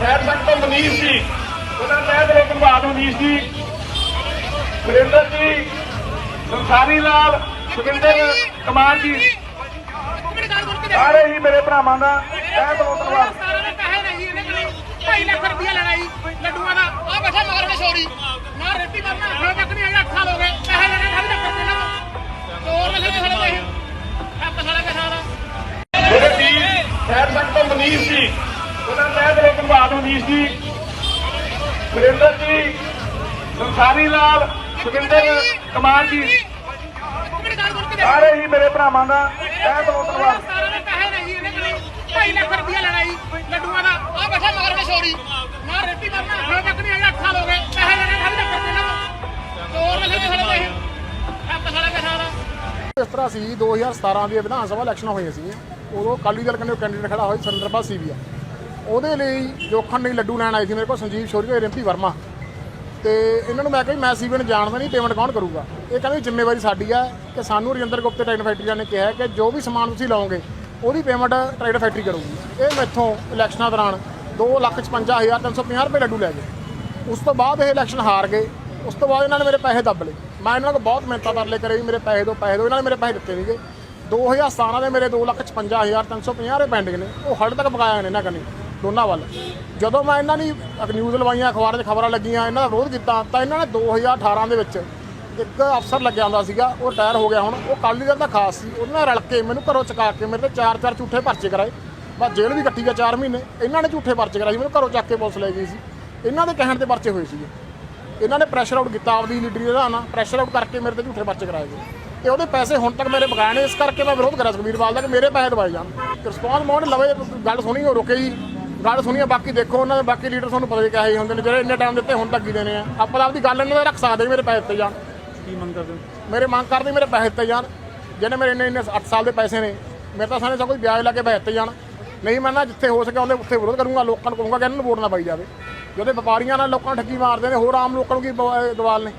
ਖੈਰ ਸੰਤ ਮਨੀਸ਼ ਜੀ ਉਹਨਾਂ ਤਹਿਤ ਲੋਕ ਪ੍ਰਭਾਤ ਮਨੀਸ਼ ਜੀ ਸੁਰਿੰਦਰ ਜੀ ਸੰਸਾਰੀ ਲਾਲ ਸੁਰਿੰਦਰ ਕੁਮਾਰ ਜੀ। ਸਾਰੇ ਹੀ ਮੇਰੇ ਭਰਾਵਾਂ ਦਾ ਤਹਿਤ ਲੋਕ ਪ੍ਰਭਾਤ ਢਾਈ ਲੱਖ ਰੁਪਇਆ ਲੈਣਾ ਜੀ ਲੱਡੂਆਂ ਦਾ ਆ ਬੈਠਾ ਮਗਰ ਨੇ ਛੋੜੀ ਨਾ ਰੋਟੀ ਕਰਨਾ ਖਾ ਤੱਕ ਨਹੀਂ ਆਇਆ 8 ਸਾਲ ਹੋ ਗਏ ਪੈਸੇ ਲੈਣੇ ਖਾਲੀ ਤੱਕ ਕਰਦੇ ਨਾ ਤੋੜ ਲੈ ਸਾਡੇ ਪੈਸੇ ਹੱਥ ਸਾਲਾ ਕੇ ਸਾਰਾ ਮੇਰੇ ਵੀਰ ਖੈਰ ਸੰਤ ਮਨੀਸ਼ ਜੀ ਉਹਨਾਂ ਤਹਿਤ ਲੋਕ ਪ੍ਰਭਾਤ ਮਨੀਸ਼ ਜੀ, ਸੁਰਿੰਦਰ ਜੀ, ਸੰਸਾਰੀ ਲਾਲ, ਸੁਰਿੰਦਰ ਕੁਮਾਰ ਜੀ। ਸਾਰੇ ਹੀ ਮੇਰੇ ਭਰਾਵਾਂ ਦਾ ਤਹਿਤ ਲੋਕ ਪ੍ਰਭਾਤ ਪੈਸੇ ਲੱਖ ਰੁਪਇਆ ਲੈਣਾ ਜੀ ਲੱਡੂਆਂ ਦਾ ਆ ਬੈਠਾ ਮਗਰ ਨੇ ਨਾ ਰੋਟੀ ਕਰਨਾ ਖਾ ਤੱਕ ਨਹੀਂ ਆਇਆ 8 ਸਾਲ ਹੋ ਗਏ ਪੈਸੇ ਲੈਣੇ ਖਾਲੀ ਤੱਕ ਕਰਦੇ ਨਾ ਤੋੜ ਲੈ ਸਾਡੇ ਪੈਸੇ ਹੱਥ ਸਾਲਾ ਕੇ ਸਾਰਾ ਇਸ ਤਰ੍ਹਾਂ ਸੀ 2017 ਦੀ ਵਿਧਾਨ ਸਭਾ ਇਲੈਕਸ਼ਨ ਹੋਈਆਂ ਸੀ। ਉਦੋਂ ਅਕਾਲੀ ਦਲ ਕੰਨੇ ਕੈਂਡੀਡੇਟ ਖੜਾ ਹੋਇਆ ਸੰਦਰਭਾ ਸੀਵੀਆ ਉਹਦੇ ਲਈ ਜੋਖਣ ਲਈ ਲੱਡੂ ਲੈਣ ਆਏ ਸੀ ਮੇਰੇ ਕੋਲ ਸੰਜੀਵ ਸ਼ੌਰੀ ਤੇ ਰਿੰਪੀ ਵਰਮਾ। ਤੇ ਇਹਨਾਂ ਨੂੰ ਮੈਂ ਕਿਹਾ ਵੀ ਮੈਂ ਸੀਵੀ ਨੂੰ ਜਾਣਦਾ ਨਹੀਂ ਪੇਮੈਂਟ ਕੌਣ ਕਰੂਗਾ? ਇਹ ਕਹਿੰਦੇ ਜ਼ਿੰਮੇਵਾਰੀ ਸਾਡੀ ਹੈ ਕਿ ਸਾਨੂੰ ਰਜਿੰਦਰ ਗੁਪਤੇ ਟ੍ਰੇਡ ਫੈਕਟਰੀਆਂ ਨੇ ਕਿਹਾ ਕਿ ਜੋ ਵੀ ਸਮਾਨ ਤੁਸੀਂ ਲਾਓਗੇ, ਉਹਦੀ ਪੇਮੈਂਟ ਟ੍ਰੇਡ ਫੈਕਟਰੀ ਕਰੂਗੀ। ਇਹ ਮੈਥੋਂ ਇਲੈਕਸ਼ਨਾਂ ਦੌਰਾਨ 255350 ਰੁਪਏ ਲੱਡੂ ਲੈ ਗਏ। ਉਸ ਤੋਂ ਬਾਅਦ ਇਹ ਇਲੈਕਸ਼ਨ ਹਾਰ ਗਏ। ਉਸ ਤੋਂ ਬਾਅਦ ਇਹਨਾਂ ਨੇ ਮੇਰੇ ਪੈਸੇ ਦੱਬ ਲਏ। ਮੈਂ ਇਹਨਾਂ ਕੋਲ ਬਹੁਤ ਮਿਹਨਤਾਂ ਤਰਲੇ ਕਰੇ ਵੀ ਮੇਰੇ ਪੈਸੇ ਦੋ ਪੈਸੇ ਦੋ, ਇਹਨਾਂ ਨੇ ਮੇਰੇ ਪੈਸੇ ਦਿੱਤੇ ਨਹੀਂਗੇ 2017 ਦੇ ਮੇਰੇ 255350 ਰੁਪਏ ਪੈਂਡਿੰਗ ਨੇ। ਉਹ ਹੜ ਤੱਕ ਬਕਾਇਆ ਨੇ ਇਹਨਾਂ ਕਨੇ। ਦੋਨਾਂ ਵੱਲ। ਜਦੋਂ ਮੈਂ ਇਹਨਾਂ ਦੀ ਨਿਊਜ਼ ਲਵਾਈਆਂ, ਅਖਬਾਰਾਂ 'ਚ ਖਬਰਾਂ ਲੱਗੀਆਂ, ਇਹਨਾਂ ਦਾ ਵਿਰੋਧ ਕੀਤਾ, ਤਾਂ ਇਹਨਾਂ ਨੇ 2018 ਦੇ ਵਿੱਚ ਇੱਕ ਅਫਸਰ ਲੱਗਿਆ ਹੁੰਦਾ ਸੀਗਾ, ਉਹ ਰਿਟਾਇਰ ਹੋ ਗਿਆ ਹੁਣ। ਉਹ ਕਾਲੀ ਦਲ ਦਾ ਖਾਸ ਸੀ ਉਹਨਾਂ ਨਾਲ ਰਲ ਕੇ ਮੈਨੂੰ ਘਰੋਂ ਚਕਾ ਕੇ ਮੇਰੇ ਤੇ ਚਾਰ ਚਾਰ ਝੂਠੇ ਪਰਚੇ ਕਰਾਏ। ਬਸ ਜੇਲ੍ਹ ਵੀ ਕੱਟੀ ਗਿਆ 4 ਮਹੀਨੇ। ਇਹਨਾਂ ਨੇ ਝੂਠੇ ਪਰਚੇ ਕਰਾਏ ਸੀ, ਮੈਨੂੰ ਘਰੋਂ ਚੱਕ ਕੇ ਪੁਲਿਸ ਲੈ ਗਈ ਸੀ। ਇਹਨਾਂ ਦੇ ਕਹਿਣ ਤੇ ਪਰਚੇ ਹੋਏ ਸੀਗੇ। ਇਹਨਾਂ ਨੇ ਪ੍ਰੈਸ਼ਰ ਆਊਟ ਕੀਤਾ ਆਪਦੀ ਲੀਡਰੀ ਦਾ ਨਾ ਪ੍ਰੈਸ਼ਰ ਆਊਟ ਕਰਕੇ ਮੇਰੇ ਤੇ ਝੂਠੇ ਪਰਚੇ ਕਰਾਏ ਗਏ। ਤੇ ਉਹਦੇ ਪੈਸੇ ਹੁਣ ਤੱਕ ਮੇਰੇ ਬਕਾਏ ਨੇ ਇਸ ਕਰਕੇ ਮੈਂ ਵਿਰੋਧ ਕਰਿਆ ਸੁਖਬੀਰ ਬਾਲ ਦਾ, ਕਿ ਮੇਰੇ ਪੈਸੇ ਦਵਾਏ ਜਾਣ। ਰਿਸਪੌਂਸ ਮੋਡ ਲਵੇ ਗੱਲ ਸੁਣੀ, ਉਹ ਰੁਕੇ ਜੀ। ਗੱਲ ਸੁਣੀ ਆ, ਬਾਕੀ ਦੇਖੋ ਉਹਨਾਂ ਦੇ ਬਾਕੀ ਲੀਡਰ ਤੁਹਾਨੂੰ ਪਤਾ ਹੀ ਕਿਹੋ ਹੁੰਦੇ ਨੇ ਜਿਹੜੇ ਇੰਨੇ ਟਾਈਮ ਦਿੱਤੇ ਹੁਣ ਤੱਕ ਕੀ ਦੇਣੇ ਆ। ਆਪਾਂ ਤਾਂ ਆਪਦੀ ਗੱਲ ਇਹਨਾਂ ਦੇ ਰੱਖ ਸਕਦੇ ਮੇਰੇ ਪੈਸੇ ਦਿੱਤੇ ਜਾਣ ਕੀ ਮੰਗ ਕਰਦੇ ਹੋ? ਮੇਰੇ ਮੰਗ ਕਰਦੇ ਮੇਰੇ ਪੈਸੇ ਦਿੱਤੇ ਜਾਣ ਜਿਹਨੇ ਮੇਰੇ ਇੰਨੇ ਇੰਨੇ 8 ਸਾਲ ਦੇ ਪੈਸੇ ਨੇ ਮੇਰੇ ਤਾਂ ਸਾਰੇ ਸਭ ਕੋਈ ਵਿਆਜ ਲਾ ਕੇ ਪੈਸੇ ਦਿੱਤੇ ਜਾਣ। ਨਹੀਂ ਮੈਂ ਨਾ ਜਿੱਥੇ ਹੋ ਸਕਿਆ ਉਹਦੇ ਉੱਥੇ ਵਿਰੋਧ ਕਰੂੰਗਾ ਲੋਕਾਂ ਨੂੰ ਕਹੂੰਗਾ ਕਿ ਇਹਨਾਂ ਨੂੰ ਵੋਟ ਨਾ ਪਾਈ ਜਾਵੇ। ਜਦੋਂ ਵਪਾਰੀਆਂ ਨਾਲ ਲੋਕਾਂ ਨੂੰ ਠੱਗੀ ਮਾਰਦੇ ਨੇ ਹੋਰ ਆਮ ਲੋਕਾਂ ਨੂੰ ਕੀ ਦਵਾਲ ਨੇ?